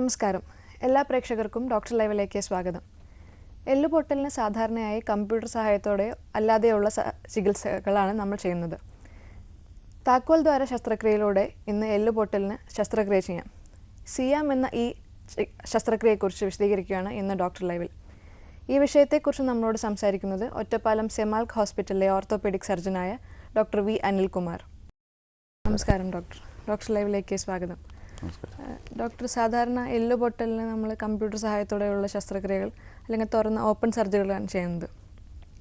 നമസ്കാരം. എല്ലാ പ്രേക്ഷകർക്കും ഡോക്ടർ ലൈവിലേക്ക് സ്വാഗതം. എല്ലുപൊട്ടലിന് സാധാരണയായി കമ്പ്യൂട്ടർ സഹായത്തോടെ അല്ലാതെയുള്ള ചികിത്സകളാണ് നമ്മൾ ചെയ്യുന്നത്. താക്കോൽ ദ്വാര ശസ്ത്രക്രിയയിലൂടെ ഇന്ന് എല്ലുപൊട്ടലിന് ശസ്ത്രക്രിയ ചെയ്യാം. സിയാം എന്ന ഈ ശസ്ത്രക്രിയയെക്കുറിച്ച് വിശദീകരിക്കുകയാണ് ഇന്ന് ഡോക്ടർ ലൈവിൽ. ഈ വിഷയത്തെക്കുറിച്ച് നമ്മളോട് സംസാരിക്കുന്നത് ഒറ്റപ്പാലം സെമാൽക്ക് ഹോസ്പിറ്റലിലെ ഓർത്തോപെഡിക് സർജനായ ഡോക്ടർ വി അനിൽകുമാർ. നമസ്കാരം ഡോക്ടർ. ഡോക്ടർ ലൈവിലേക്ക് സ്വാഗതം. ഡോക്ടർ സാധാരണ എല്ല് പൊട്ടലിന് നമ്മൾ കമ്പ്യൂട്ടർ സഹായത്തോടെയുള്ള ശസ്ത്രക്രിയകൾ അല്ലെങ്കിൽ തുറന്ന ഓപ്പൺ സർജറികളാണ് ചെയ്യുന്നത്.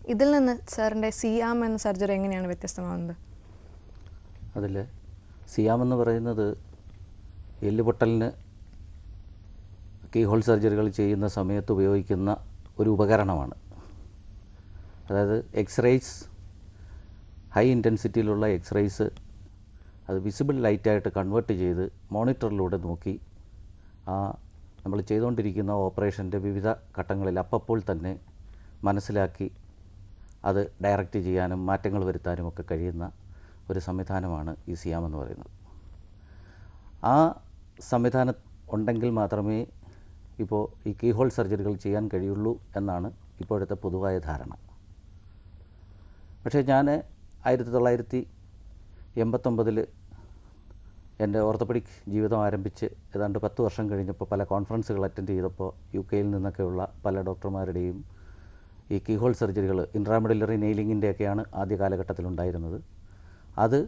ഇതിൽ നിന്ന് സാറിന്റെ സിയാം ആം എന്ന സർജറി എങ്ങനെയാണ് വ്യത്യസ്തമാകുന്നത്? അതിൽ സിയാം എന്ന് പറയുന്നത് എല്ലുപൊട്ടലിന് കീഹോൾ സർജറികൾ ചെയ്യുന്ന സമയത്ത് ഉപയോഗിക്കുന്ന ഒരു ഉപകരണമാണ്. അതായത് എക്സ്റേസ് ഹൈ ഇന്റൻസിറ്റിയിലുള്ള എക്സ്റേസ് അത് വിസിബിൾ ലൈറ്റായിട്ട് കൺവേർട്ട് ചെയ്ത് മോണിറ്ററിലൂടെ നോക്കി. ആ നമ്മൾ ചെയ്തുകൊണ്ടിരിക്കുന്ന ഓപ്പറേഷന്റെ വിവിധ ഘട്ടങ്ങളിൽ അപ്പപ്പോൾ തന്നെ മനസ്സിലാക്കി അത് ഡയറക്റ്റ് ചെയ്യാനും മാറ്റങ്ങൾ വരുത്താനും ഒക്കെ കഴിയുന്ന ഒരു സംവിധാനമാണ് ഈ സിയാം എന്ന് പറയുന്നത്. ആ സംവിധാനം ഉണ്ടെങ്കിൽ മാത്രമേ ഇപ്പോൾ ഈ കീഹോൾ സർജറികൾ ചെയ്യാൻ കഴിയുള്ളൂ എന്നാണ് ഇപ്പോഴത്തെ പൊതുവായ ധാരണ. പക്ഷേ ഞാൻ ആയിരത്തി തൊള്ളായിരത്തി എൺപത്തൊമ്പതിൽ എന്റെ ഓർത്തോപെഡിക് ജീവിതം ആരംഭിച്ച് ഏതാണ്ട് പത്ത് വർഷം കഴിഞ്ഞപ്പോൾ പല കോൺഫറൻസുകൾ അറ്റൻഡ് ചെയ്തപ്പോൾ യു കെയിൽ നിന്നൊക്കെയുള്ള പല ഡോക്ടർമാരുടെയും ഈ കീഹോൾ സർജറികൾ ഇൻട്രാമെഡുലറി നെയിലിങ്ങിന്റെയൊക്കെയാണ് ആദ്യ കാലഘട്ടത്തിൽ ഉണ്ടായിരുന്നത് അത്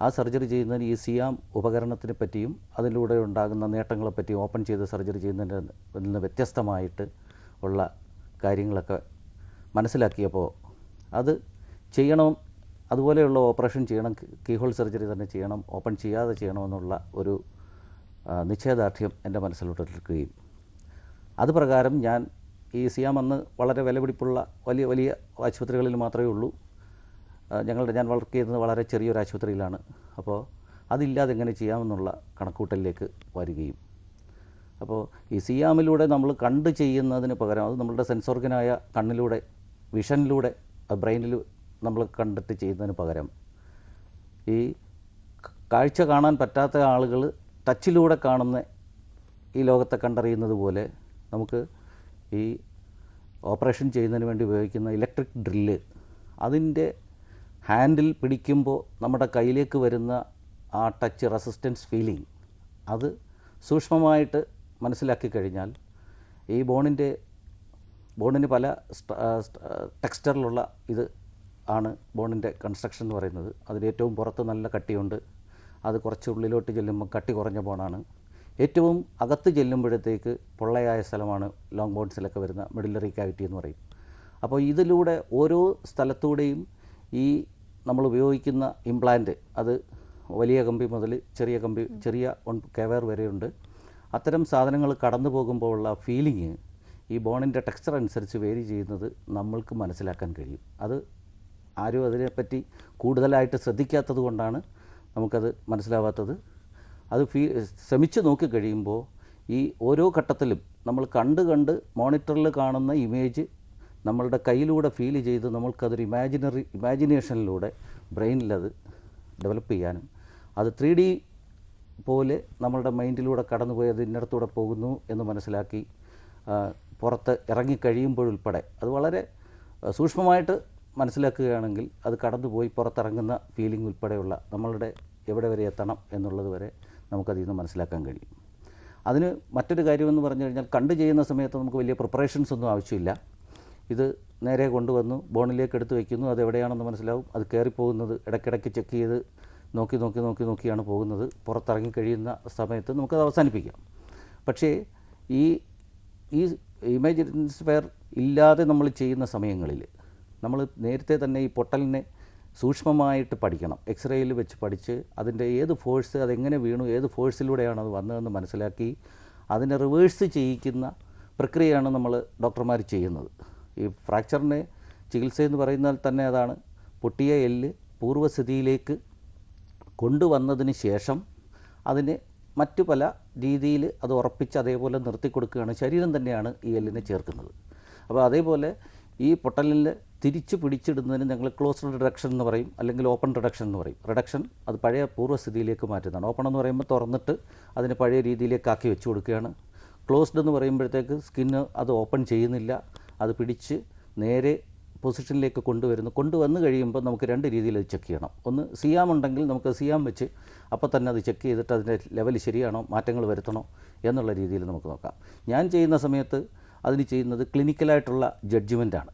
ആ സർജറി ചെയ്യുന്നതിന് ഈ സിയാം ഉപകരണത്തിനെ പറ്റിയും അതിലൂടെ ഉണ്ടാകുന്ന നേട്ടങ്ങളെപ്പറ്റിയും ഓപ്പൺ ചെയ്ത് സർജറി ചെയ്യുന്നതിന്റെ നിന്ന് വ്യത്യസ്തമായിട്ട് ഉള്ള കാര്യങ്ങളൊക്കെ മനസ്സിലാക്കിയപ്പോൾ അത് ചെയ്യണം അതുപോലെയുള്ള ഓപ്പറേഷൻ ചെയ്യണം കീഹോൾ സർജറി തന്നെ ചെയ്യണം ഓപ്പൺ ചെയ്യാതെ ചെയ്യണമെന്നുള്ള ഒരു നിശ്ചയദാർഢ്യം എന്റെ മനസ്സിലോട്ടെടുക്കുകയും അത് പ്രകാരം ഞാൻ ഈ സിയാം അന്ന് വളരെ വിലപിടിപ്പുള്ള വലിയ വലിയ ആശുപത്രികളിൽ മാത്രമേ ഉള്ളൂ. ഞങ്ങളുടെ ഞാൻ വർക്ക് ചെയ്യുന്നത് വളരെ ചെറിയൊരു ആശുപത്രിയിലാണ്. അപ്പോൾ അതില്ലാതെ എങ്ങനെ ചെയ്യാമെന്നുള്ള കണക്കൂട്ടലിലേക്ക് വരികയും. അപ്പോൾ ഈ സിയാമിലൂടെ നമ്മൾ കണ്ട് ചെയ്യുന്നതിന് പകരം അത് നമ്മളുടെ സെൻസോർഗനായ കണ്ണിലൂടെ വിഷനിലൂടെ ബ്രെയിനിൽ നമ്മൾ കണ്ടിട്ട് ചെയ്യുന്നതിന് പകരം ഈ കാഴ്ച കാണാൻ പറ്റാത്ത ആളുകൾ ടച്ചിലൂടെ കാണുന്ന ഈ ലോകത്തെ കണ്ടറിയുന്നത് പോലെ നമുക്ക് ഈ ഓപ്പറേഷൻ ചെയ്യുന്നതിന് വേണ്ടി ഉപയോഗിക്കുന്ന ഇലക്ട്രിക് ഡ്രില്ല് അതിന്റെ ഹാൻഡിൽ പിടിക്കുമ്പോൾ നമ്മുടെ കയ്യിലേക്ക് വരുന്ന ആ ടച്ച് റെസിസ്റ്റൻസ് ഫീലിംഗ് അത് സൂക്ഷ്മമായിട്ട് മനസ്സിലാക്കി കഴിഞ്ഞാൽ ഈ ബോണിന്റെ ബോണിന് പല ടെക്സ്റ്ററിലുള്ള ഇത് ആണ് ബോണിന്റെ കൺസ്ട്രക്ഷൻ എന്ന് പറയുന്നത്. അതിലേറ്റവും പുറത്ത് നല്ല കട്ടിയുണ്ട്. അത് കുറച്ച് ഉള്ളിലോട്ട് ചെല്ലുമ്പോൾ കട്ടി കുറഞ്ഞ ബോണാണ്. ഏറ്റവും അകത്ത് ചെല്ലുമ്പോഴത്തേക്ക് പൊള്ളയായ സ്ഥലമാണ് ലോങ് ബോൺസിലൊക്കെ വരുന്ന മിഡിലറി കാവിറ്റി എന്ന് പറയും. അപ്പോൾ ഇതിലൂടെ ഓരോ സ്ഥലത്തൂടെയും ഈ നമ്മൾ ഉപയോഗിക്കുന്ന ഇംപ്ലാന്റ് അത് വലിയ കമ്പി മുതൽ ചെറിയ കമ്പി ചെറിയ ഒൺ കെവർ വരെയുണ്ട്. അത്തരം സാധനങ്ങൾ കടന്നു പോകുമ്പോൾ ഉള്ള ഫീലിംഗ് ഈ ബോണിന്റെ ടെക്സ്ചർ അനുസരിച്ച് വേരി ചെയ്യുന്നത് നമ്മൾക്ക് മനസ്സിലാക്കാൻ കഴിയും. അത് ആരും അതിനെപ്പറ്റി കൂടുതലായിട്ട് ശ്രദ്ധിക്കാത്തത് കൊണ്ടാണ് നമുക്കത് മനസ്സിലാവാത്തത്. അത് ഫീ ശ്രമിച്ച് നോക്കിക്കഴിയുമ്പോൾ ഈ ഓരോ ഘട്ടത്തിലും നമ്മൾ കണ്ട് കണ്ട് മോണിറ്ററിൽ കാണുന്ന ഇമേജ് നമ്മളുടെ കയ്യിലൂടെ ഫീൽ ചെയ്ത് നമ്മൾക്കതൊരു ഇമാജിനറി ഇമാജിനേഷനിലൂടെ ബ്രെയിനിലത് ഡെവലപ്പ് ചെയ്യാനും അത് ത്രീ ഡി പോലെ നമ്മളുടെ മൈൻഡിലൂടെ കടന്നുപോയി അത് ഇന്നടത്തൂടെ പോകുന്നു എന്ന് മനസ്സിലാക്കി പുറത്ത് ഇറങ്ങിക്കഴിയുമ്പോഴുൾപ്പെടെ അത് വളരെ സൂക്ഷ്മമായിട്ട് മനസ്സിലാക്കുകയാണെങ്കിൽ അത് കടന്നുപോയി പുറത്തിറങ്ങുന്ന ഫീലിംഗ് ഉൾപ്പെടെയുള്ള നമ്മളുടെ എവിടെ വരെ എത്തണം എന്നുള്ളത് വരെ നമുക്കതിൽ നിന്ന് മനസ്സിലാക്കാൻ കഴിയും. അതിന് മറ്റൊരു കാര്യമെന്ന് പറഞ്ഞു കഴിഞ്ഞാൽ കണ്ടു ചെയ്യുന്ന സമയത്ത് നമുക്ക് വലിയ പ്രിപ്പറേഷൻസ് ഒന്നും ആവശ്യമില്ല. ഇത് നേരെ കൊണ്ടുവന്നു ബോണിലേക്ക് എടുത്ത് വയ്ക്കുന്നു അത് എവിടെയാണെന്ന് മനസ്സിലാവും. അത് കയറിപ്പോകുന്നത് ഇടയ്ക്കിടയ്ക്ക് ചെക്ക് ചെയ്ത് നോക്കി നോക്കി നോക്കി നോക്കിയാണ് പോകുന്നത്. പുറത്തിറങ്ങി കഴിയുന്ന സമയത്ത് നമുക്കത് അവസാനിപ്പിക്കാം. പക്ഷേ ഈ ഈ ഇമേജ് ഇൻസ്പയർ ഇല്ലാതെ നമ്മൾ ചെയ്യുന്ന സമയങ്ങളിൽ നമ്മൾ നേരത്തെ തന്നെ ഈ പൊട്ടലിനെ സൂക്ഷ്മമായിട്ട് പഠിക്കണം. എക്സ്റേയിൽ വെച്ച് പഠിച്ച് അതിന്റെ ഏത് ഫോഴ്സ് അതെങ്ങനെ വീണു ഏത് ഫോഴ്സിലൂടെയാണ് അത് വന്നതെന്ന് മനസ്സിലാക്കി അതിനെ റിവേഴ്സ് ചെയ്യിക്കുന്ന പ്രക്രിയയാണ് നമ്മൾ ഡോക്ടർമാർ ചെയ്യുന്നത്. ഈ ഫ്രാക്ചറിനെ ചികിത്സ എന്ന് പറയുന്നത് തന്നെ അതാണ്. പൊട്ടിയ എല്ല് പൂർവസ്ഥിതിയിലേക്ക് കൊണ്ടുവന്നതിന് ശേഷം അതിനെ മറ്റു പല രീതിയിൽ അത് ഉറപ്പിച്ച് അതേപോലെ നിർത്തി കൊടുക്കുകയാണ് ശരീരം തന്നെയാണ് ഈ എല്ലിനെ ചേർക്കുന്നത്. അപ്പോൾ അതേപോലെ ഈ പൊട്ടലിൽ തിരിച്ച് പിടിച്ചിടുന്നതിന് ഞങ്ങൾ ക്ലോസ്ഡ് റിഡക്ഷൻ എന്ന് പറയും അല്ലെങ്കിൽ ഓപ്പൺ റിഡക്ഷൻ എന്ന് പറയും. റിഡക്ഷൻ അത് പഴയ പൂർവസ്ഥിതിയിലേക്ക് മാറ്റുന്നതാണ്. ഓപ്പൺ എന്ന് പറയുമ്പോൾ തുറന്നിട്ട് അതിന് പഴയ രീതിയിലേക്ക് ആക്കി വെച്ച് കൊടുക്കുകയാണ്. ക്ലോസ്ഡ് എന്ന് പറയുമ്പോഴത്തേക്ക് സ്കിന്ന് അത് ഓപ്പൺ ചെയ്യുന്നില്ല. അത് പിടിച്ച് നേരെ പൊസിഷനിലേക്ക് കൊണ്ടുവരുന്നു. കൊണ്ടുവന്ന് കഴിയുമ്പോൾ നമുക്ക് രണ്ട് രീതിയിൽ അത് ചെക്ക് ചെയ്യണം. ഒന്ന് സിയാം ഉണ്ടെങ്കിൽ നമുക്ക് സിയാം വെച്ച് അപ്പോൾ തന്നെ അത് ചെക്ക് ചെയ്തിട്ട് അതിന്റെ ലെവൽ ശരിയാണോ മാറ്റങ്ങൾ വരുത്തണോ എന്നുള്ള രീതിയിൽ നമുക്ക് നോക്കാം. ഞാൻ ചെയ്യുന്ന സമയത്ത് അതിന് ചെയ്യുന്നത് ക്ലിനിക്കലായിട്ടുള്ള ജഡ്ജ്മെന്റാണ്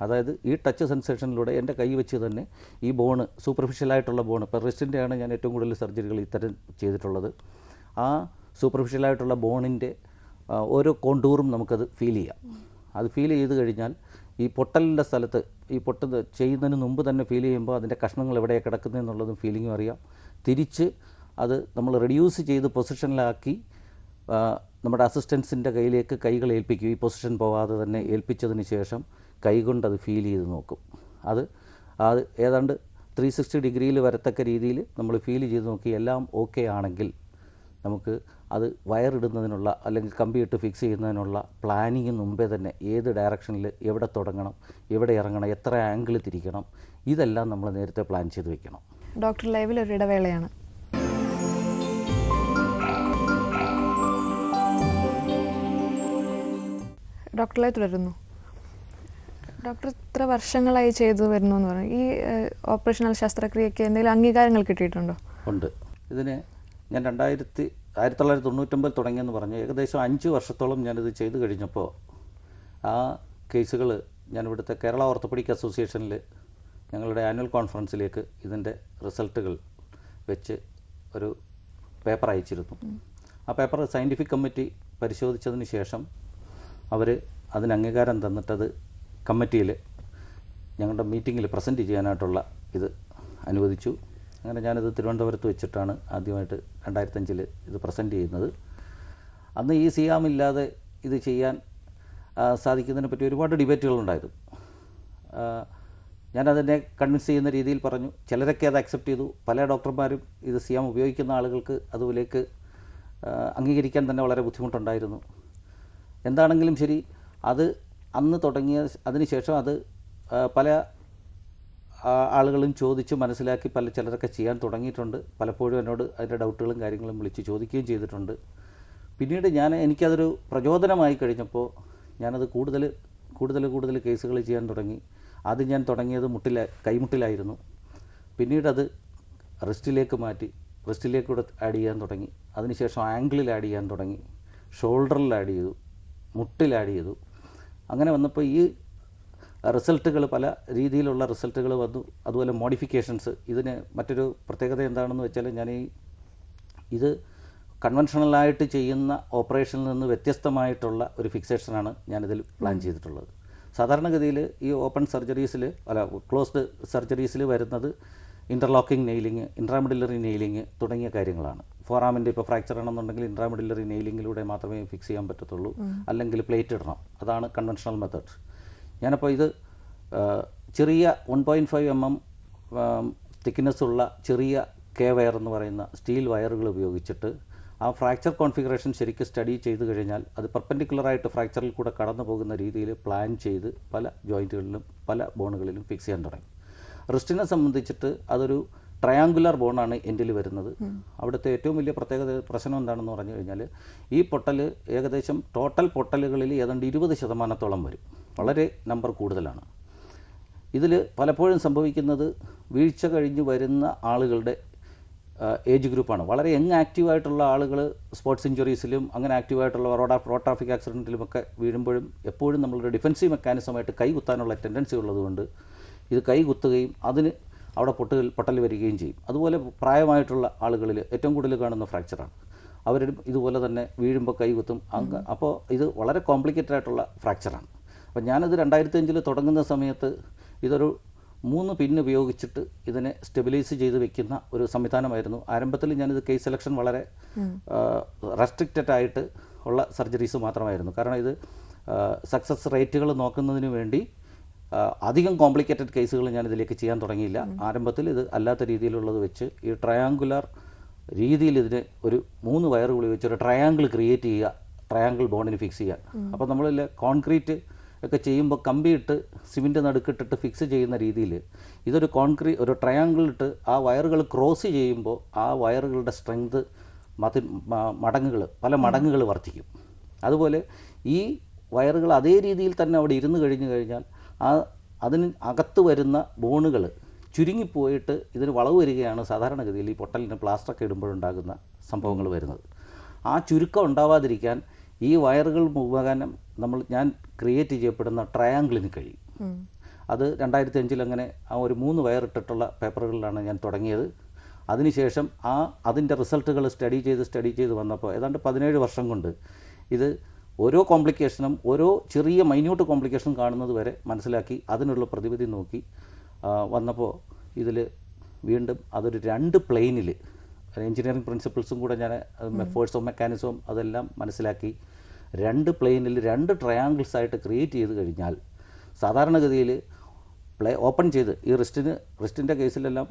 അതായത് ഈ ടച്ച് സെൻസേഷനിലൂടെ എന്റെ കൈ വെച്ച് തന്നെ ഈ ബോണ് സൂപ്പർഫിഷ്യലായിട്ടുള്ള ബോണ് ഇപ്പോൾ റിസ്റ്റിന്റെയാണ് ഞാൻ ഏറ്റവും കൂടുതൽ സർജറികൾ ഇത്തരം ചെയ്തിട്ടുള്ളത്. ആ സൂപ്പർഫിഷ്യലായിട്ടുള്ള ബോണിന്റെ ഓരോ കോണ്ടൂറും നമുക്കത് ഫീൽ ചെയ്യാം. അത് ഫീൽ ചെയ്ത് കഴിഞ്ഞാൽ ഈ പൊട്ടലിന്റെ സ്ഥലത്ത് ഈ പൊട്ട് ചെയ്യുന്നതിന് മുമ്പ് തന്നെ ഫീൽ ചെയ്യുമ്പോൾ അതിന്റെ കഷ്ണങ്ങൾ എവിടെയാണ് കിടക്കുന്നത് എന്നുള്ളതും ഫീലിങ്ങും അറിയാം. തിരിച്ച് അത് നമ്മൾ റെഡ്യൂസ് ചെയ്ത് പൊസിഷനിലാക്കി നമ്മുടെ അസിസ്റ്റൻസിന്റെ കയ്യിലേക്ക് കൈകൾ ഏൽപ്പിക്കും. ഈ പൊസിഷൻ പോവാതെ തന്നെ ഏൽപ്പിച്ചതിന് ശേഷം കൈകൊണ്ട് ഫീൽ ചെയ്ത് നോക്കും. അത് അത് ഏതാണ്ട് ത്രീ സിക്സ്റ്റി ഡിഗ്രിയിൽ വരത്തക്ക രീതിയിൽ നമ്മൾ ഫീൽ ചെയ്ത് നോക്കി എല്ലാം ഓക്കെ ആണെങ്കിൽ നമുക്ക് അത് വയറിടുന്നതിനുള്ള അല്ലെങ്കിൽ കമ്പിയിട്ട് ഫിക്സ് ചെയ്യുന്നതിനുള്ള പ്ലാനിങ്ങിന് മുമ്പേ തന്നെ ഏത് ഡയറക്ഷനിൽ എവിടെ തുടങ്ങണം എവിടെ ഇറങ്ങണം എത്ര ആംഗിൾ തിരിക്കണം ഇതെല്ലാം നമ്മൾ നേരത്തെ പ്ലാൻ ചെയ്ത് വെക്കണം. ഡോക്ടർ ലൈവിൽ ഒരു ഇടവേളയാണ്. ഡോക്ടർ ലൈവ് തുടരുന്നു. ഡോക്ടർ ഇത്ര വർഷങ്ങളായി ചെയ്തു വരുന്നു എന്ന് പറഞ്ഞു. ഈ ഓപ്പറേഷണൽ ശസ്ത്രക്രിയയ്ക്ക് എന്തെങ്കിലും അംഗീകാരങ്ങൾ കിട്ടിയിട്ടുണ്ടോ? ഉണ്ട്. ഇതിന് ഞാൻ രണ്ടായിരത്തി ആയിരത്തി തൊള്ളായിരത്തി തൊണ്ണൂറ്റൊമ്പതിൽ തുടങ്ങിയെന്ന് പറഞ്ഞ്. ഏകദേശം അഞ്ച് വർഷത്തോളം ഞാനിത് ചെയ്തു കഴിഞ്ഞപ്പോൾ ആ കേസുകൾ ഞാൻ ഇവിടുത്തെ കേരള ഓർത്തോപെഡിക് അസോസിയേഷനിൽ ഞങ്ങളുടെ ആനുവൽ കോൺഫറൻസിലേക്ക് ഇതിന്റെ റിസൾട്ടുകൾ വെച്ച് ഒരു പേപ്പർ അയച്ചിരുന്നു. ആ പേപ്പർ സയന്റിഫിക് കമ്മിറ്റി പരിശോധിച്ചതിന് ശേഷം അവർ അതിന് അംഗീകാരം തന്നിട്ടത് കമ്മിറ്റിയിൽ ഞങ്ങളുടെ മീറ്റിങ്ങിൽ പ്രസന്റ് ചെയ്യാനായിട്ടുള്ള ഇത് അനുവദിച്ചു. അങ്ങനെ ഞാനിത് തിരുവനന്തപുരത്ത് വെച്ചിട്ടാണ് ആദ്യമായിട്ട് രണ്ടായിരത്തഞ്ചിൽ ഇത് പ്രസന്റ് ചെയ്യുന്നത്. അന്ന് ഈ സിയാമില്ലാതെ ഇത് ചെയ്യാൻ സാധിക്കുന്നതിനെ പറ്റി ഒരുപാട് ഡിബേറ്റുകളുണ്ടായിരുന്നു. ഞാനതിനെ കൺവിൻസ് ചെയ്യുന്ന രീതിയിൽ പറഞ്ഞു. ചിലരൊക്കെ അത് അക്സെപ്റ്റ് ചെയ്തു. പല ഡോക്ടർമാരും ഇത് സിയാം ഉപയോഗിക്കുന്ന ആളുകൾക്ക് അതുപോലേക്ക് അംഗീകരിക്കാൻ തന്നെ വളരെ ബുദ്ധിമുട്ടുണ്ടായിരുന്നു. എന്താണെങ്കിലും ശരി അത് അന്ന് തുടങ്ങിയ അതിനുശേഷം അത് പല ആളുകളും ചോദിച്ച് മനസ്സിലാക്കി പല ചിലരൊക്കെ ചെയ്യാൻ തുടങ്ങിയിട്ടുണ്ട്. പലപ്പോഴും എന്നോട് അതിന്റെ ഡൗട്ടുകളും കാര്യങ്ങളും വിളിച്ച് ചോദിക്കുകയും ചെയ്തിട്ടുണ്ട്. പിന്നീട് ഞാൻ എനിക്കതൊരു പ്രചോദനമായി കഴിഞ്ഞപ്പോൾ ഞാനത് കൂടുതൽ കൂടുതൽ കൂടുതൽ കേസുകൾ ചെയ്യാൻ തുടങ്ങി. ആദ്യം ഞാൻ തുടങ്ങിയത് മുട്ടില കൈമുട്ടിലായിരുന്നു. പിന്നീടത് റിസ്റ്റിലേക്ക് മാറ്റി റിസ്റ്റിലേക്ക് കൂടെ ആഡ് ചെയ്യാൻ തുടങ്ങി. അതിനുശേഷം ആംഗിളിൽ ആഡ് ചെയ്യാൻ തുടങ്ങി. ഷോൾഡറിൽ ആഡ് ചെയ്തു. മുട്ടിൽ ആഡ് ചെയ്തു. അങ്ങനെ വന്നപ്പോൾ ഈ റിസൾട്ടുകൾ പല രീതിയിലുള്ള റിസൾട്ടുകൾ വന്നു. അതുപോലെ മോഡിഫിക്കേഷൻസ് ഇതിന് മറ്റൊരു പ്രത്യേകത എന്താണെന്ന് വെച്ചാൽ ഞാൻ ഈ ഇത് കൺവെൻഷണലായിട്ട് ചെയ്യുന്ന ഓപ്പറേഷനിൽ നിന്ന് വ്യത്യസ്തമായിട്ടുള്ള ഒരു ഫിക്സേഷനാണ് ഞാനിതിൽ പ്ലാൻ ചെയ്തിട്ടുള്ളത്. സാധാരണഗതിയിൽ ഈ ഓപ്പൺ സർജറീസിൽ അല്ല ക്ലോസ്ഡ് സർജറീസിൽ വരുന്നത് ഇന്റർലോക്കിംഗ് നെയിലിംഗ് ഇൻട്രാമിഡില്ലറി നെയിലിംഗ് തുടങ്ങിയ കാര്യങ്ങളാണ്. ഫോറാമിന്റെ ഇപ്പോൾ ഫ്രാക്ചർ ആണെന്നുണ്ടെങ്കിൽ ഇൻട്രാമിഡില്ലറി നെയിലിങ്ങിലൂടെ മാത്രമേ ഫിക്സ് ചെയ്യാൻ പറ്റത്തുള്ളൂ. അല്ലെങ്കിൽ പ്ലേറ്റ് ഇടണം. അതാണ് കൺവെൻഷണൽ മെത്തേഡ് ഞാനപ്പോൾ ഇത് ചെറിയ one point five M M thickness ഉള്ള ചെറിയ കെ വയർ എന്ന് പറയുന്ന സ്റ്റീൽ വയറുകൾ ഉപയോഗിച്ചിട്ട് ആ ഫ്രാക്ചർ കോൺഫിഗറേഷൻ ശരിക്കും സ്റ്റഡി ചെയ്ത് കഴിഞ്ഞാൽ അത് പെർപ്പൻഡിക്കുലറായിട്ട് ഫ്രാക്ചറിൽ കൂടെ കടന്നു പോകുന്ന രീതിയിൽ പ്ലാൻ ചെയ്ത് പല ജോയിന്റുകളിലും പല ബോണുകളിലും ഫിക്സ് ചെയ്യാൻ തുടങ്ങി. റിസ്റ്റിനെ സംബന്ധിച്ചിട്ട് അതൊരു ട്രയാങ്കുലർ ബോണാണ് എൻഡിൽ വരുന്നത്. അവിടുത്തെ ഏറ്റവും വലിയ പ്രത്യേകത പ്രശ്നം എന്താണെന്ന് പറഞ്ഞു കഴിഞ്ഞാൽ ഈ പൊട്ടൽ ഏകദേശം ടോട്ടൽ പൊട്ടലുകളിൽ ഏതാണ്ട് ഇരുപത് ശതമാനത്തോളം വരും. വളരെ നമ്പർ കൂടുതലാണ്. ഇതിൽ പലപ്പോഴും സംഭവിക്കുന്നത് വീഴ്ച കഴിഞ്ഞ് വരുന്ന ആളുകളുടെ ഏജ് ഗ്രൂപ്പാണ്. വളരെ യങ് ആക്റ്റീവായിട്ടുള്ള ആളുകൾ സ്പോർട്സ് ഇഞ്ചുറീസിലും അങ്ങനെ ആക്റ്റീവായിട്ടുള്ള റോഡ് റോഡ് ട്രാഫിക് ആക്സിഡന്റിലുമൊക്കെ വീഴുമ്പോഴും എപ്പോഴും നമ്മളൊരു ഡിഫൻസീവ് മെക്കാനിസമായിട്ട് കൈ കുത്താനുള്ള ടെൻഡൻസി ഉള്ളതുകൊണ്ട് ഇത് കൈ കുത്തുകയും അതിന് അവിടെ പൊട്ടുകൾ പൊട്ടൽ വരികയും ചെയ്യും. അതുപോലെ പ്രായമായിട്ടുള്ള ആളുകളിൽ ഏറ്റവും കൂടുതൽ കാണുന്ന ഫ്രാക്ചറാണ്. അവരും ഇതുപോലെ തന്നെ വീഴുമ്പോൾ കൈ കുത്തും. അങ്ങ് അപ്പോൾ ഇത് വളരെ കോംപ്ലിക്കേറ്റഡ് ആയിട്ടുള്ള ഫ്രാക്ചറാണ്. അപ്പോൾ ഞാനിത് രണ്ടായിരത്തി അഞ്ചിൽ തുടങ്ങുന്ന സമയത്ത് ഇതൊരു മൂന്ന് പിൻ ഉപയോഗിച്ചിട്ട് ഇതിനെ സ്റ്റെബിലൈസ് ചെയ്ത് വെക്കുന്ന ഒരു സംവിധാനമായിരുന്നു. ആരംഭത്തിൽ ഞാനിത് കേസ് സെലക്ഷൻ വളരെ റെസ്ട്രിക്റ്റഡ് ആയിട്ട് ഉള്ള സർജറീസ് മാത്രമായിരുന്നു. കാരണം ഇത് സക്സസ് റേറ്റുകൾ നോക്കുന്നതിന് വേണ്ടി അധികം കോംപ്ലിക്കേറ്റഡ് കേസുകൾ ഞാൻ ഇതിലേക്ക് ചെയ്യാൻ തുടങ്ങിയില്ല. ആരംഭത്തിൽ ഇത് അല്ലാത്ത രീതിയിലുള്ളത് വെച്ച് ഈ ട്രയാങ്കുലർ രീതിയിൽ ഇതിന് ഒരു മൂന്ന് വയറുകൾ വെച്ച് ഒരു ട്രയാങ്കിൾ ക്രിയേറ്റ് ചെയ്യുക ട്രയാങ്കിൾ ബോണ്ടിന് ഫിക്സ് ചെയ്യുക. അപ്പോൾ നമ്മളിൽ കോൺക്രീറ്റ് ഒക്കെ ചെയ്യുമ്പോൾ കമ്പിയിട്ട് സിമെന്റ് നടുക്കിട്ടിട്ട് ഫിക്സ് ചെയ്യുന്ന രീതിയിൽ ഇതൊരു കോൺക്രീ ഒരു ട്രയാങ്കിൾ ഇട്ട് ആ വയറുകൾ ക്രോസ് ചെയ്യുമ്പോൾ ആ വയറുകളുടെ സ്ട്രെങ്ത് മതി മടങ്ങുകൾ പല മടങ്ങുകൾ വർദ്ധിക്കും. അതുപോലെ ഈ വയറുകൾ അതേ രീതിയിൽ തന്നെ അവിടെ ഇരുന്ന് കഴിഞ്ഞു കഴിഞ്ഞാൽ ആ അതിന് അകത്ത് വരുന്ന ബോണുകൾ ചുരുങ്ങിപ്പോയിട്ട് ഇതിന് വളവ് വരികയാണ് സാധാരണഗതിയിൽ ഈ പൊട്ടലിന് പ്ലാസ്റ്ററൊക്കെ ഇടുമ്പോഴുണ്ടാകുന്ന സംഭവങ്ങൾ വരുന്നത്. ആ ചുരുക്കം ഉണ്ടാവാതിരിക്കാൻ ഈ വയറുകൾ മുഖാനം നമ്മൾ ഞാൻ ക്രിയേറ്റ് ചെയ്യപ്പെടുന്ന ട്രയാങ്കിളിന് കഴിയും. അത് രണ്ടായിരത്തി അഞ്ചിൽ അങ്ങനെ ആ ഒരു മൂന്ന് വയർ വയറിട്ടിട്ടുള്ള പേപ്പറുകളിലാണ് ഞാൻ തുടങ്ങിയത്. അതിനുശേഷം ആ അതിന്റെ റിസൾട്ടുകൾ സ്റ്റഡി ചെയ്ത് സ്റ്റഡി ചെയ്ത് വന്നപ്പോൾ ഏതാണ്ട് പതിനേഴ് വർഷം കൊണ്ട് ഇത് ഓരോ കോംപ്ലിക്കേഷനും ഓരോ ചെറിയ മൈന്യൂട്ട് കോംപ്ലിക്കേഷൻ കാണുന്നത് വരെ മനസ്സിലാക്കി അതിനുള്ള പ്രതിവിധി നോക്കി വന്നപ്പോൾ ഇതിൽ വീണ്ടും അതൊരു രണ്ട് പ്ലെയിനിൽ എഞ്ചിനീയറിംഗ് പ്രിൻസിപ്പിൾസും കൂടെ ഞാൻ മെഫേഴ്സും മെക്കാനിസവും അതെല്ലാം മനസ്സിലാക്കി രണ്ട് പ്ലെയിനിൽ രണ്ട് ട്രയാങ്കിൾസ് ആയിട്ട് ക്രിയേറ്റ് ചെയ്ത് കഴിഞ്ഞാൽ സാധാരണഗതിയിൽ പ്ലേ ഓപ്പൺ ചെയ്ത് ഈ റിസ്റ്റിന് റിസ്റ്റിന്റെ കേസിലെല്ലാം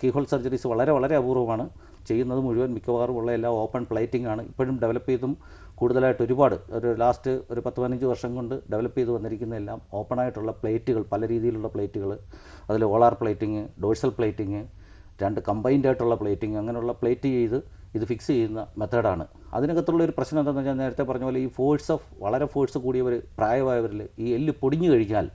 കീഹോൾ സർജറീസ് വളരെ വളരെ അപൂർവമാണ്. ചെയ്യുന്നത് മുഴുവൻ മിക്കവാറും ഉള്ള എല്ലാം ഓപ്പൺ പ്ലേറ്റിംഗ് ആണ്. ഇപ്പോഴും ഡെവലപ്പ് ചെയ്തും കൂടുതലായിട്ട് ഒരുപാട് ഒരു ലാസ്റ്റ് ഒരു പത്ത് പതിനഞ്ച് വർഷം കൊണ്ട് ഡെവലപ്പ് ചെയ്ത് വന്നിരിക്കുന്നതെല്ലാം ഓപ്പൺ ആയിട്ടുള്ള പ്ലേറ്റുകൾ പല രീതിയിലുള്ള പ്ലേറ്റുകൾ. അതിൽ ഓളാർ പ്ലേറ്റിങ് ഡോഴ്സൽ പ്ലേറ്റിങ് രണ്ട് കമ്പൈൻഡ് ആയിട്ടുള്ള പ്ലേറ്റിംഗ് അങ്ങനെയുള്ള പ്ലേറ്റ് ചെയ്ത് ഇത് ഫിക്സ് ചെയ്യുന്ന മെത്തേഡാണ് അതിനകത്തുള്ള ഒരു പ്രശ്നം എന്താണെന്ന് വെച്ചാൽ നേരത്തെ പറഞ്ഞ പോലെ ഈ ഫോഴ്സ് ഓഫ് വളരെ ഫോഴ്സ് കൂടിയവർ പ്രായമായവരിൽ ഈ എല്ല് പൊടിഞ്ഞു കഴിഞ്ഞാൽ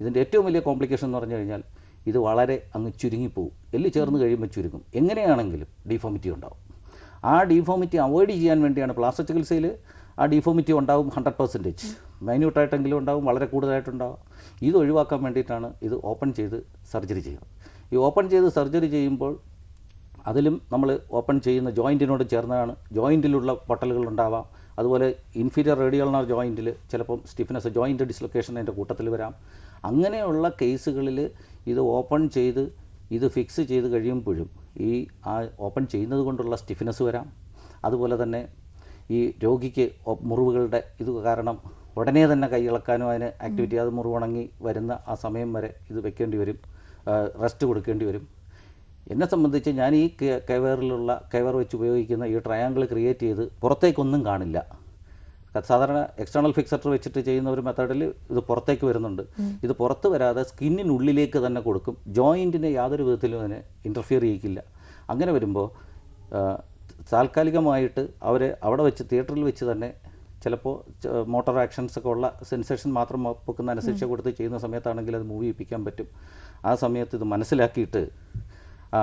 ഇതിന്റെ ഏറ്റവും വലിയ കോംപ്ലിക്കേഷൻ എന്ന് പറഞ്ഞു കഴിഞ്ഞാൽ ഇത് വളരെ അങ്ങ് ചുരുങ്ങിപ്പോവും. എല്ല് ചേർന്ന് കഴിയുമ്പോൾ ചുരുങ്ങും. എങ്ങനെയാണെങ്കിലും ഡീഫോമിറ്റി ഉണ്ടാവും. ആ ഡീഫോമിറ്റി അവോയ്ഡ് ചെയ്യാൻ വേണ്ടിയാണ് പ്ലാസ്റ്റിക് ചികിത്സയിൽ ആ ഡീഫോമിറ്റി ഉണ്ടാവും ഹൺഡ്രഡ് പെർസെന്റേജ് മൈന്യൂട്ടായിട്ടെങ്കിലും ഉണ്ടാവും വളരെ കൂടുതലായിട്ടുണ്ടാവും. ഇത് ഒഴിവാക്കാൻ വേണ്ടിയിട്ടാണ് ഇത് ഓപ്പൺ ചെയ്ത് സർജറി ചെയ്യുന്നത് ഈ ഓപ്പൺ ചെയ്ത് സർജറി ചെയ്യുമ്പോൾ അതിലും നമ്മൾ ഓപ്പൺ ചെയ്യുന്ന ജോയിന്റിനോട് ചേർന്നതാണ് ജോയിന്റിലുള്ള പൊട്ടലുകൾ ഉണ്ടാവാം. അതുപോലെ ഇൻഫീരിയർ റേഡിയോൾണർ ജോയിന്റിൽ ചിലപ്പം സ്റ്റിഫ്നെസ് ജോയിന്റ് ഡിസ്ലൊക്കേഷൻ അതിന്റെ കൂട്ടത്തിൽ വരാം. അങ്ങനെയുള്ള കേസുകളിൽ ഇത് ഓപ്പൺ ചെയ്ത് ഇത് ഫിക്സ് ചെയ്ത് കഴിയുമ്പോഴും ഈ ആ ഓപ്പൺ ചെയ്യുന്നത് കൊണ്ടുള്ള സ്റ്റിഫ്നെസ് വരാം. അതുപോലെ തന്നെ ഈ രോഗിക്ക് മുറിവുകളുടെ ഇത് കാരണം ഉടനെ തന്നെ കൈ ഇളക്കാനും അതിന് ആക്ടിവിറ്റി അത് മുറിവുണങ്ങി വരുന്ന ആ സമയം വരെ ഇത് വെക്കേണ്ടി വരും. റെസ്റ്റ് കൊടുക്കേണ്ടി വരും. എന്നെ സംബന്ധിച്ച് ഞാൻ ഈ കെവറിലുള്ള കെവർ വെച്ച് ഉപയോഗിക്കുന്ന ഈ ട്രയാങ്കിൾ ക്രിയേറ്റ് ചെയ്ത് പുറത്തേക്കൊന്നും കാണില്ല. സാധാരണ എക്സ്റ്റേണൽ ഫിക്സർ വെച്ചിട്ട് ചെയ്യുന്ന ഒരു മെത്തേഡിൽ ഇത് പുറത്തേക്ക് വരുന്നുണ്ട്. ഇത് പുറത്ത് വരാതെ സ്കിന്നിനുള്ളിലേക്ക് തന്നെ കൊടുക്കും. ജോയിന്റിനെ യാതൊരു വിധത്തിലും അതിനെ ഇന്റർഫിയർ ചെയ്യിക്കില്ല. അങ്ങനെ വരുമ്പോൾ താൽക്കാലികമായിട്ട് അവരെ അവിടെ വെച്ച് തിയേറ്ററിൽ വെച്ച് തന്നെ ചിലപ്പോൾ മോട്ടോർ ആക്ഷൻസ് ഒക്കെ ഉള്ള സെൻസേഷൻ മാത്രം പൊക്കുന്ന അനുസരിച്ച് കൊടുത്ത് ചെയ്യുന്ന സമയത്താണെങ്കിൽ അത് മൂവ് ചെയ്യിപ്പിക്കാൻ പറ്റും. ആ സമയത്ത് ഇത് മനസ്സിലാക്കിയിട്ട് ആ,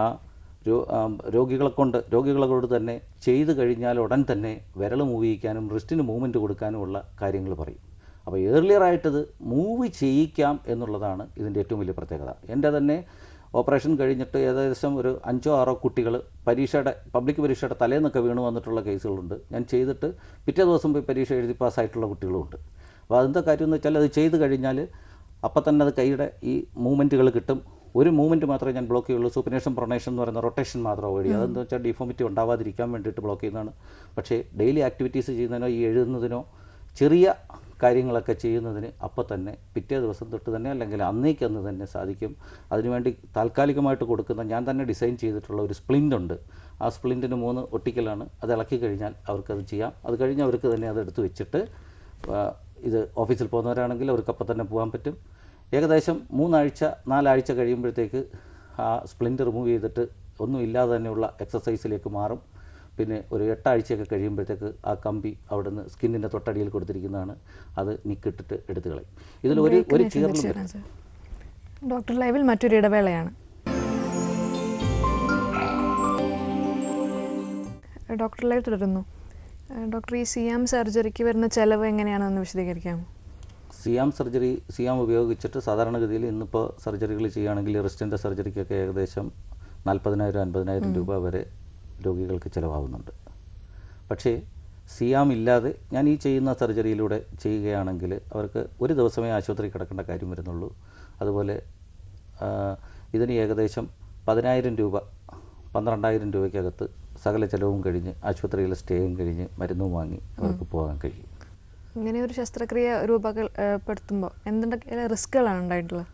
രോഗികളെ കൊണ്ട് രോഗികളോട് തന്നെ ചെയ്തു കഴിഞ്ഞാൽ ഉടൻ തന്നെ വിരൽ മൂവ് ചെയ്യിക്കാനും റിസ്റ്റിന് മൂവ്മെന്റ് കൊടുക്കാനും ഉള്ള കാര്യങ്ങൾ പറയും. അപ്പോൾ ഏർലിയർ ആയിട്ടത് മൂവ് ചെയ്യിക്കാം എന്നുള്ളതാണ് ഇതിന്റെ ഏറ്റവും വലിയ പ്രത്യേകത. എന്റെ തന്നെ ഓപ്പറേഷൻ കഴിഞ്ഞിട്ട് ഏകദേശം ഒരു അഞ്ചോ ആറോ കുട്ടികൾ പരീക്ഷയുടെ പബ്ലിക് പരീക്ഷയുടെ തലേന്നൊക്കെ വീണ് വന്നിട്ടുള്ള കേസുകളുണ്ട്. ഞാൻ ചെയ്തിട്ട് പിറ്റേ ദിവസം പോയി പരീക്ഷ എഴുതി പാസ്സായിട്ടുള്ള കുട്ടികളുമുണ്ട്. അപ്പോൾ അതിന്റെ കാര്യം എന്ന് വെച്ചാൽ അത് ചെയ്ത് കഴിഞ്ഞാൽ അപ്പം തന്നെ അത് കൈയുടെ ഈ മൂവ്മെന്റുകൾ കിട്ടും. ഒരു മൂവ്മെന്റ് മാത്രമേ ഞാൻ ബ്ലോക്ക് ചെയ്യുള്ളൂ. സൂപ്പനേഷൻ പ്രൊണേഷൻ എന്ന് പറയുന്ന റൊട്ടേഷൻ മാത്രമേ ഓടി. അതെന്താ അതെന്ന് വെച്ചാൽ ഡിഫോമിറ്റി ഉണ്ടാവാതിരിക്കാൻ വേണ്ടിയിട്ട് ബ്ലോക്ക് ചെയ്യുന്നതാണ്. പക്ഷേ ഡെയിലി ആക്ടിവിറ്റീസ് ചെയ്യുന്നതിനോ ഈ എഴുതുന്നതിനോ ചെറിയ കാര്യങ്ങളൊക്കെ ചെയ്യുന്നതിന് അപ്പം തന്നെ പിറ്റേ ദിവസം തൊട്ട് തന്നെ അല്ലെങ്കിൽ അന്നേക്കന്ന് തന്നെ സാധിക്കും. അതിനുവേണ്ടി താൽക്കാലികമായിട്ട് കൊടുക്കുന്ന ഞാൻ തന്നെ ഡിസൈൻ ചെയ്തിട്ടുള്ള ഒരു സ്പ്ലിന്റ് ഉണ്ട്. ആ സ്പ്ലിന്റിന് മൂന്ന് ഒട്ടിക്കലാണ്. അത് ഇളക്കി കഴിഞ്ഞാൽ അവർക്കത് ചെയ്യാം. അത് കഴിഞ്ഞ് അവർക്ക് തന്നെ അത് എടുത്തു വെച്ചിട്ട് ഇത് ഓഫീസിൽ പോകുന്നവരാണെങ്കിൽ അവർക്ക് അപ്പം തന്നെ പോകാൻ പറ്റും. ഏകദേശം മൂന്നാഴ്ച നാലാഴ്ച കഴിയുമ്പോഴത്തേക്ക് ആ സ്പ്ലിന്റ് റിമൂവ് ചെയ്തിട്ട് ഒന്നും ഇല്ലാതെ തന്നെയുള്ള എക്സസൈസിലേക്ക് മാറും. പിന്നെ ഒരു എട്ടാഴ്ചയൊക്കെ കഴിയുമ്പോഴത്തേക്ക് ആ കമ്പി അവിടെ നിന്ന് സ്കിന്നിന്റെ തൊട്ടടിയിൽ കൊടുത്തിരിക്കുന്നതാണ്. അത് നിക്കിട്ടിട്ട് എടുത്തു കളയും. ഇതിൽ ഒരു ഒരു ഡോക്ടർ ലൈവിൽ മറ്റൊരു ഇടവേളയാണ്. ഡോക്ടർ ലൈവ് തുടരുന്നു. ഡോക്ടർ ഈ സിയാം സർജറിക്ക് വരുന്ന ചെലവ് എങ്ങനെയാണെന്ന് വിശദീകരിക്കാമോ? സിയാം സർജറി സിയാം ഉപയോഗിച്ചിട്ട് സാധാരണഗതിയിൽ ഇന്നിപ്പോൾ സർജറികൾ ചെയ്യുകയാണെങ്കിൽ റിസ്റ്റിന്റെ സർജറിക്കൊക്കെ ഏകദേശം നാൽപ്പതിനായിരം അൻപതിനായിരം രൂപ വരെ രോഗികൾക്ക് ചിലവാകുന്നുണ്ട്. പക്ഷേ സിയാം ഇല്ലാതെ ഞാൻ ഈ ചെയ്യുന്ന സർജറിയിലൂടെ ചെയ്യുകയാണെങ്കിൽ അവർക്ക് ഒരു ദിവസമേ ആശുപത്രി കിടക്കേണ്ട കാര്യം വരുന്നുള്ളൂ. അതുപോലെ ഇതിന് ഏകദേശം പതിനായിരം രൂപ പന്ത്രണ്ടായിരം രൂപയ്ക്കകത്ത് സകല ചിലവും കഴിഞ്ഞ് ആശുപത്രിയിൽ സ്റ്റേയും കഴിഞ്ഞ് മരുന്നും വാങ്ങി അവർക്ക് പോകാൻ കഴിയും. ഇങ്ങനെ ഒരു ശസ്ത്രക്രിയ രൂപപ്പെടുത്തുമ്പോൾ എന്തൊക്കെ റിസ്കുകളാണ് ഉണ്ടായിട്ടുള്ളത്?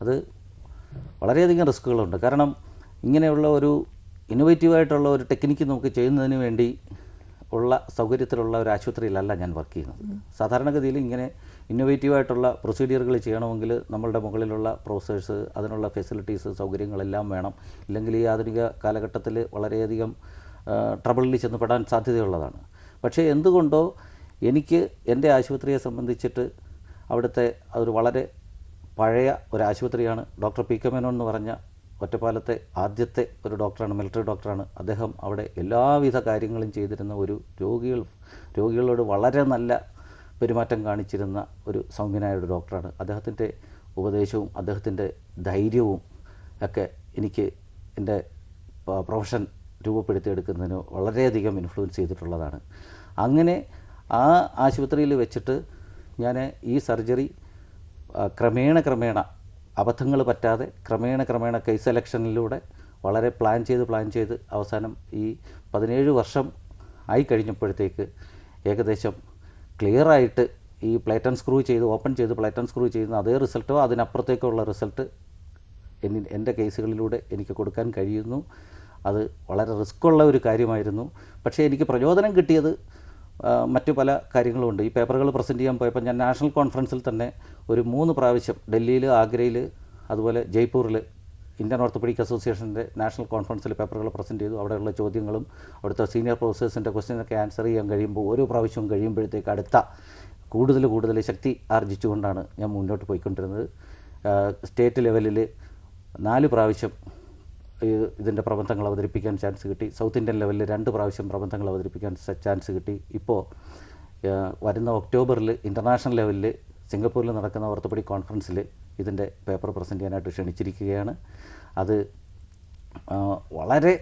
അത് വളരെയധികം റിസ്ക്കുകളുണ്ട്. കാരണം ഇങ്ങനെയുള്ള ഒരു ഇന്നോവേറ്റീവായിട്ടുള്ള ഒരു ടെക്നിക്ക് നമുക്ക് ചെയ്യുന്നതിന് വേണ്ടി ഉള്ള സൗകര്യത്തിലുള്ള ഒരു ആശുപത്രിയിലല്ല ഞാൻ വർക്ക് ചെയ്യുന്നത്. സാധാരണഗതിയിൽ ഇങ്ങനെ ഇന്നോവേറ്റീവായിട്ടുള്ള പ്രൊസീഡിയറുകൾ ചെയ്യണമെങ്കിൽ നമ്മളുടെ മുകളിലുള്ള പ്രൊഫസേഴ്സ് അതിനുള്ള ഫെസിലിറ്റീസ് സൗകര്യങ്ങളെല്ലാം വേണം. ഇല്ലെങ്കിൽ ഈ ആധുനിക കാലഘട്ടത്തിൽ വളരെയധികം ട്രബിളിൽ ചെന്ന് പെടാൻ സാധ്യതയുള്ളതാണ്. പക്ഷേ എന്തുകൊണ്ടോ എനിക്ക് എന്റെ ആശുപത്രിയെ സംബന്ധിച്ചിട്ട് അവിടുത്തെ അതൊരു വളരെ പഴയ ഒരു ആശുപത്രിയാണ് ഡോക്ടർ പി കെ മേനോൻ എന്ന് പറഞ്ഞ ഒറ്റപ്പാലത്തെ ആദ്യത്തെ ഒരു ഡോക്ടറാണ് മിലിറ്ററി ഡോക്ടറാണ്. അദ്ദേഹം അവിടെ എല്ലാവിധ കാര്യങ്ങളും ചെയ്തിരുന്ന ഒരു രോഗികൾ രോഗികളോട് വളരെ നല്ല പെരുമാറ്റം കാണിച്ചിരുന്ന ഒരു സൗമ്യനായ ഒരു ഡോക്ടറാണ്. അദ്ദേഹത്തിന്റെ ഉപദേശവും അദ്ദേഹത്തിന്റെ ധൈര്യവും ഒക്കെ എനിക്ക് എന്റെ പ്രൊഫഷൻ രൂപപ്പെടുത്തിയെടുക്കുന്നതിന് വളരെയധികം ഇൻഫ്ലുവൻസ് ചെയ്തിട്ടുള്ളതാണ്. അങ്ങനെ ആ ആശുപത്രിയിൽ വെച്ചിട്ട് ഞാൻ ഈ സർജറി ക്രമേണ ക്രമേണ അബദ്ധങ്ങൾ പറ്റാതെ ക്രമേണ ക്രമേണ കേസ് സെലക്ഷനിലൂടെ വളരെ പ്ലാൻ ചെയ്ത് പ്ലാൻ ചെയ്ത് അവസാനം ഈ പതിനേഴ് വർഷം ആയി കഴിഞ്ഞപ്പോഴത്തേക്ക് ഏകദേശം ക്ലിയറായിട്ട് ഈ പ്ലേറ്റ് ആൻഡ് സ്ക്രൂ ചെയ്ത് ഓപ്പൺ ചെയ്ത് പ്ലേറ്റ് ആൻഡ് സ്ക്രൂ ചെയ്യുന്ന അതേ റിസൾട്ടോ അതിനപ്പുറത്തേക്കുള്ള റിസൾട്ട് എന്നി എന്റെ കേസുകളിലൂടെ എനിക്ക് കൊടുക്കാൻ കഴിയുന്നു. അത് വളരെ റിസ്ക്കുള്ള ഒരു കാര്യമായിരുന്നു. പക്ഷേ എനിക്ക് പ്രചോദനം കിട്ടിയത് മറ്റു പല കാര്യങ്ങളുമുണ്ട് ഈ പേപ്പറുകൾ പ്രസന്റ് ചെയ്യാൻ പോയപ്പോൾ ഞാൻ നാഷണൽ കോൺഫറൻസിൽ തന്നെ ഒരു മൂന്ന് പ്രാവശ്യം ഡൽഹിയിൽ ആഗ്രയിൽ അതുപോലെ ജയ്പൂരിൽ ഇന്ത്യൻ ഓർത്തോപെഡിക് അസോസിയേഷന്റെ നാഷണൽ കോൺഫറൻസിൽ പേപ്പറുകൾ പ്രസന്റ് ചെയ്തു. അവിടെയുള്ള ചോദ്യങ്ങളും അവിടുത്തെ സീനിയർ പ്രൊഫസേഴ്സിന്റെ ക്വസ്റ്റ്യനൊക്കെ ആൻസർ ചെയ്യാൻ കഴിയുമ്പോൾ ഓരോ പ്രാവശ്യവും കഴിയുമ്പോഴത്തേക്ക് അടുത്ത കൂടുതൽ കൂടുതൽ ശക്തി ആർജിച്ചുകൊണ്ടാണ് ഞാൻ മുന്നോട്ട് പോയിക്കൊണ്ടിരുന്നത്. സ്റ്റേറ്റ് ലെവലിൽ നാല് പ്രാവശ്യം ഇതിന്റെ പ്രബന്ധങ്ങൾ അവതരിപ്പിക്കാൻ ചാൻസ് കിട്ടി. സൗത്ത് ഇന്ത്യൻ ലെവലിൽ രണ്ട് പ്രാവശ്യം പ്രബന്ധങ്ങൾ അവതരിപ്പിക്കാൻ ചാൻസ് കിട്ടി. ഇപ്പോൾ വരുന്ന ഒക്ടോബറിൽ ഇന്റർനാഷണൽ ലെവലിൽ സിംഗപ്പൂരിൽ നടക്കുന്ന ഓർത്തോപെഡിക് കോൺഫറൻസിൽ ഇതിന്റെ പേപ്പർ പ്രസന്റ് ചെയ്യാനായിട്ട് ക്ഷണിച്ചിരിക്കുകയാണ്. അത് വളരെ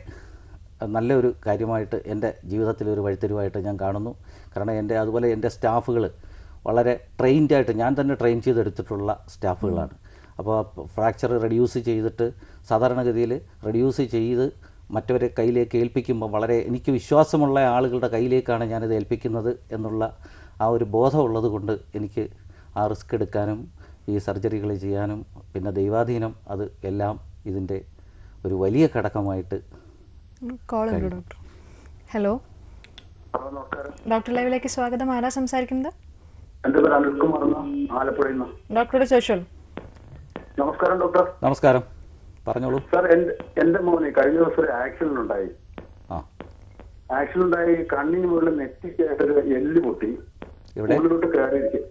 നല്ലൊരു കാര്യമായിട്ട് എന്റെ ജീവിതത്തിലൊരു വഴിത്തിരിവായിട്ട് ഞാൻ കാണുന്നു. കാരണം എന്റെ അതുപോലെ എന്റെ സ്റ്റാഫുകൾ വളരെ ട്രെയിൻഡായിട്ട് ഞാൻ തന്നെ ട്രെയിൻ ചെയ്തെടുത്തിട്ടുള്ള സ്റ്റാഫുകളാണ്. അപ്പോൾ ഫ്രാക്ചർ റെഡ്യൂസ് ചെയ്തിട്ട് സാധാരണഗതിയിൽ റെഡ്യൂസ് ചെയ്ത് മറ്റവരെ കയ്യിലേക്ക് ഏൽപ്പിക്കുമ്പോൾ വളരെ എനിക്ക് വിശ്വാസമുള്ള ആളുകളുടെ കയ്യിലേക്കാണ് ഞാനിത് ഏൽപ്പിക്കുന്നത് എന്നുള്ള ആ ഒരു ബോധമുള്ളത് കൊണ്ട് എനിക്ക് ആ റിസ്ക് എടുക്കാനും ഈ സർജറികൾ ചെയ്യാനും പിന്നെ ദൈവാധീനം അത് എല്ലാം ഇതിന്റെ ഒരു വലിയ ഘടകമായിട്ട് കോൾ ഡോക്ടർ ഹലോ ഡോക്ടർ ലൈവിലേക്ക് സ്വാഗതം. ആരാ സംസാരിക്കുന്നത്? ഡോക്ടറോട് ചോദിച്ചോളൂ. നമസ്കാരം ഡോക്ടർ നമസ്കാരം. പറഞ്ഞോളൂ. സാർ എന്റെ മോനെ കഴിഞ്ഞ ദിവസം ഒരു ആക്സിഡന്റ് ഉണ്ടായി. ആ. ആക്സിഡന്റ് ഉണ്ടായി കണ്ണിന് മുകളിൽ നെറ്റിക്കായിട്ടൊരു എല്ല് പൊട്ടി? മുകളിലോട്ട് കയറിയിരിക്കും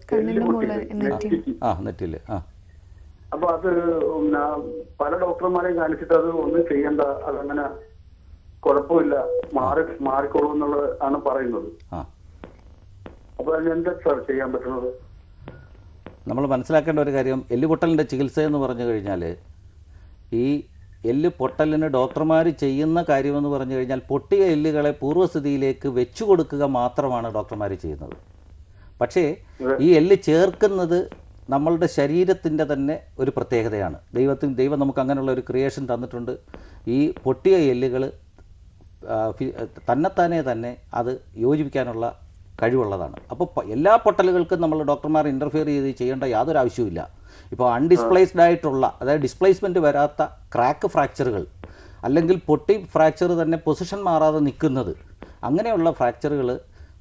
അപ്പൊ അത് പല ഡോക്ടർമാരെയും കാണിച്ചിട്ട് അത് ഒന്നും ചെയ്യണ്ട അതങ്ങനെ കുഴപ്പമില്ല മാറി മാറിക്കോളൂ എന്നുള്ളത് ആണ് പറയുന്നത്. ആ. അപ്പൊ അതിന് എന്താ സാർ ചെയ്യാൻ പറ്റുന്നത്? നമ്മൾ മനസ്സിലാക്കേണ്ട ഒരു കാര്യം എല്ലുപൊട്ടലിന്റെ ചികിത്സ എന്ന് പറഞ്ഞു കഴിഞ്ഞാൽ ഈ എല്ല് പൊട്ടലിന് ഡോക്ടർമാർ ചെയ്യുന്ന കാര്യമെന്ന് പറഞ്ഞു കഴിഞ്ഞാൽ പൊട്ടിയ എല്ലുകളെ പൂർവസ്ഥിതിയിലേക്ക് വെച്ചു കൊടുക്കുക മാത്രമാണ് ഡോക്ടർമാർ ചെയ്യുന്നത്. പക്ഷേ ഈ എല്ല് ചേർക്കുന്നത് നമ്മളുടെ ശരീരത്തിന്റെ തന്നെ ഒരു പ്രത്യേകതയാണ്. ദൈവത്തിന് ദൈവം നമുക്ക് അങ്ങനെയുള്ള ഒരു ക്രിയേഷൻ തന്നിട്ടുണ്ട്. ഈ പൊട്ടിയ എല്ലുകൾ തന്നെത്താനെ തന്നെ അത് യോജിപ്പിക്കാനുള്ള കഴിവുള്ളതാണ്. അപ്പോൾ എല്ലാ പൊട്ടലുകൾക്കും നമ്മൾ ഡോക്ടർമാർ ഇന്റർഫിയർ ചെയ്ത് ചെയ്യേണ്ട യാതൊരു ആവശ്യവുമില്ല ഇപ്പോൾ അൺഡിസ്പ്ലേസ്ഡ് ആയിട്ടുള്ള അതായത് ഡിസ്പ്ലേസ്മെന്റ് വരാത്ത ക്രാക്ക് ഫ്രാക്ചറുകൾ അല്ലെങ്കിൽ പൊട്ടി ഫ്രാക്ചർ തന്നെ പൊസിഷൻ മാറാതെ നിൽക്കുന്നത് അങ്ങനെയുള്ള ഫ്രാക്ചറുകൾ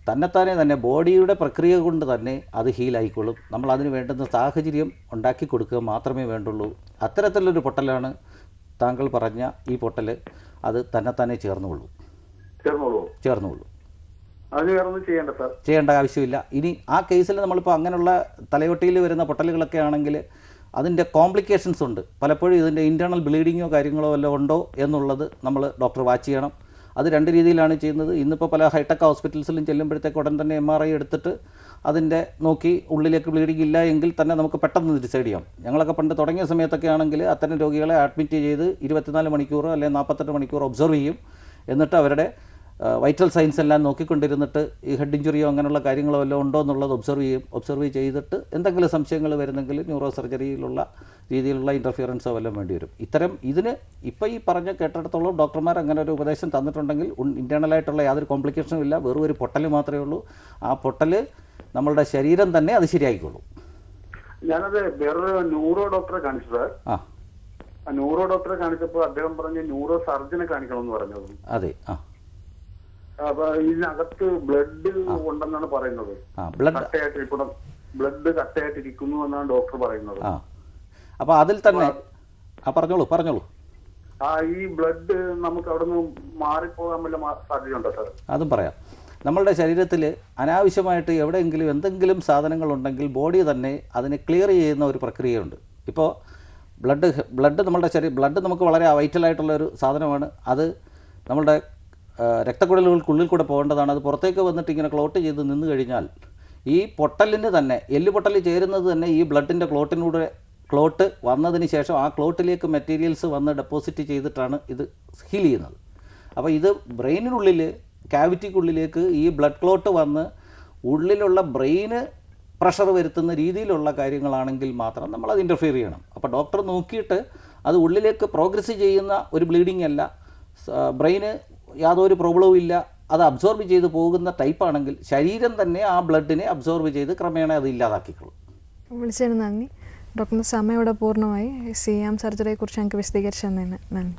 തന്നെത്താനെ തന്നെ ബോഡിയുടെ പ്രക്രിയ കൊണ്ട് തന്നെ അത് ഹീലായിക്കൊള്ളും നമ്മൾ അതിന് വേണ്ടുന്ന സാഹചര്യം ഉണ്ടാക്കി കൊടുക്കുക മാത്രമേ വേണ്ടുള്ളൂ. അത്തരത്തിലൊരു പൊട്ടലാണ് താങ്കൾ പറഞ്ഞ ഈ പൊട്ടൽ അത് തന്നെത്താനെ ചേർന്നുകൊള്ളൂ. ചേർന്നോളൂ ചേർന്നുകൊള്ളൂ. ചെയ്യണ്ട ആവശ്യമില്ല. ഇനി ആ കേസിൽ നമ്മളിപ്പോൾ അങ്ങനെയുള്ള തലയൊട്ടിയിൽ വരുന്ന പൊട്ടലുകളൊക്കെ ആണെങ്കിൽ അതിന്റെ കോംപ്ലിക്കേഷൻസ് ഉണ്ട്. പലപ്പോഴും ഇതിന്റെ ഇന്റേർണൽ ബ്ലീഡിങ്ങോ കാര്യങ്ങളോ വല്ലതും ഉണ്ടോ എന്നുള്ളത് നമ്മൾ ഡോക്ടർ വാച്ച് ചെയ്യണം. അത് രണ്ട് രീതിയിലാണ് ചെയ്യുന്നത്. ഇന്നിപ്പോൾ പല ഹൈടെക് ഹോസ്പിറ്റൽസിലും ചെല്ലുമ്പോഴത്തേക്ക് ഉടൻ തന്നെ എം ആർ ഐ എടുത്തിട്ട് അതിന്റെ നോക്കി ഉള്ളിലേക്ക് ബ്ലീഡിംഗ് ഇല്ല എങ്കിൽ തന്നെ നമുക്ക് പെട്ടെന്ന് ഡിസൈഡ് ചെയ്യാം. ഞങ്ങളൊക്കെ പണ്ട് തുടങ്ങിയ സമയത്തൊക്കെ ആണെങ്കിൽ അത്തരം രോഗികളെ അഡ്മിറ്റ് ചെയ്ത് ഇരുപത്തിനാല് മണിക്കൂർ അല്ലെങ്കിൽ നാൽപ്പത്തെട്ട് മണിക്കൂർ ഒബ്സർവ് ചെയ്യും. എന്നിട്ട് അവരുടെ വൈറ്റൽ സയൻസ് എല്ലാം നോക്കിക്കൊണ്ടിരുന്നിട്ട് ഈ ഹെഡ് ഇഞ്ചുറിയോ അങ്ങനെയുള്ള കാര്യങ്ങളോ വല്ലതും ഉണ്ടോ എന്നുള്ളത് ഒബ്സർവ് ചെയ്യും. ഒബ്സർവ് ചെയ്തിട്ട് എന്തെങ്കിലും സംശയങ്ങൾ വരുന്നെങ്കിൽ ന്യൂറോ സർജറിയിലുള്ള രീതിയിലുള്ള ഇന്റർഫിയറൻസോ വല്ലതും വേണ്ടി വരും. ഇത്തരം ഇതിന് ഇപ്പോൾ ഈ പറഞ്ഞ കേട്ടിടത്തോളം ഡോക്ടർമാർ അങ്ങനെ ഒരു ഉപദേശം തന്നിട്ടുണ്ടെങ്കിൽ ഇന്റേർണലായിട്ടുള്ള യാതൊരു കോംപ്ലിക്കേഷനും ഇല്ല. വെറും ഒരു പൊട്ടൽ മാത്രമേ ഉള്ളൂ. ആ പൊട്ടൽ നമ്മളുടെ ശരീരം തന്നെ അത് ശരിയായിക്കോളൂ. ഞാനത് വേറൊരു ന്യൂറോ ഡോക്ടറെ കാണിച്ചു സാർ ആ ന്യൂറോ ഡോക്ടറെ കാണിച്ചപ്പോൾ അദ്ദേഹം പറഞ്ഞ ന്യൂറോ സർജനെ കാണിക്കണമെന്ന് പറഞ്ഞത്. അതെ ആ. ഇതിനകത്ത് ബ്ലഡ് ഉണ്ടെന്നാണ് പറയുന്നത്. ആ ബ്ലഡ് കട്ടയായിട്ടിരിക്കുന്നു. എന്നാണ് ഡോക്ടർ പറയുന്നത്. അപ്പൊ അതിൽ തന്നെ പറഞ്ഞോളൂ പറഞ്ഞോളൂ. ആ ഈ ബ്ലഡ് നമുക്ക് അവിടെ നിന്ന് മാറിപ്പോകാൻ വല്ല സാധ്യതയുണ്ടോ സാർ അതും പറയാം. നമ്മളുടെ ശരീരത്തിൽ അനാവശ്യമായിട്ട് എവിടെയെങ്കിലും എന്തെങ്കിലും സാധനങ്ങളുണ്ടെങ്കിൽ ബോഡി തന്നെ അതിനെ ക്ലിയർ ചെയ്യുന്ന ഒരു പ്രക്രിയയുണ്ട്. ഇപ്പോൾ ബ്ലഡ് ബ്ലഡ് നമ്മളുടെ ശരീരം ബ്ലഡ് നമുക്ക് വളരെ വൈറ്റലായിട്ടുള്ള ഒരു സാധനമാണ്. അത് നമ്മളുടെ രക്തക്കുഴലുകൾക്കുള്ളിൽ കൂടെ പോകേണ്ടതാണ്. അത് പുറത്തേക്ക് വന്നിട്ട് ഇങ്ങനെ ക്ലോട്ട് ചെയ്ത് നിന്ന് കഴിഞ്ഞാൽ ഈ പൊട്ടലിന് തന്നെ എല്ല് പൊട്ടൽ ചേരുന്നത് തന്നെ ഈ ബ്ലഡിന്റെ ക്ലോട്ടിനൂടെ ക്ലോട്ട് വന്നതിന് ശേഷം ആ ക്ലോട്ടിലേക്ക് മെറ്റീരിയൽസ് വന്ന് ഡെപ്പോസിറ്റ് ചെയ്തിട്ടാണ് ഇത് ഹീൽ ചെയ്യുന്നത്. അപ്പോൾ ഇത് ബ്രെയിനിനുള്ളിൽ ക്യാവിറ്റിക്കുള്ളിലേക്ക് ഈ ബ്ലഡ് ക്ലോട്ട് വന്ന് ഉള്ളിലുള്ള ബ്രെയിന് പ്രഷർ വരുത്തുന്ന രീതിയിലുള്ള കാര്യങ്ങളാണെങ്കിൽ മാത്രം നമ്മൾ അത് ഇന്റർഫിയർ ചെയ്യണം. അപ്പോൾ ഡോക്ടർ നോക്കിയിട്ട് അത് ഉള്ളിലേക്ക് പ്രോഗ്രസ് ചെയ്യുന്ന ഒരു ബ്ലീഡിംഗ് അല്ല. ബ്രെയിന് യാതൊരു പ്രോബ്ലവും ഇല്ല. അത് അബ്സോർബ് ചെയ്ത് പോകുന്ന ടൈപ്പാണെങ്കിൽ ശരീരം തന്നെ ആ ബ്ലഡിനെ അബ്സോർബ് ചെയ്ത് ക്രമേണ അത് ഇല്ലാതാക്കിക്കൊള്ളും. വിളിച്ചതിന് നന്ദി. ഡോക്ടർ സമയം ഇവിടെ പൂർണമായി. സി എം സർജറിയെക്കുറിച്ച് ഞങ്ങൾക്ക് വിശദീകരിച്ചു തന്നതിന് നന്ദി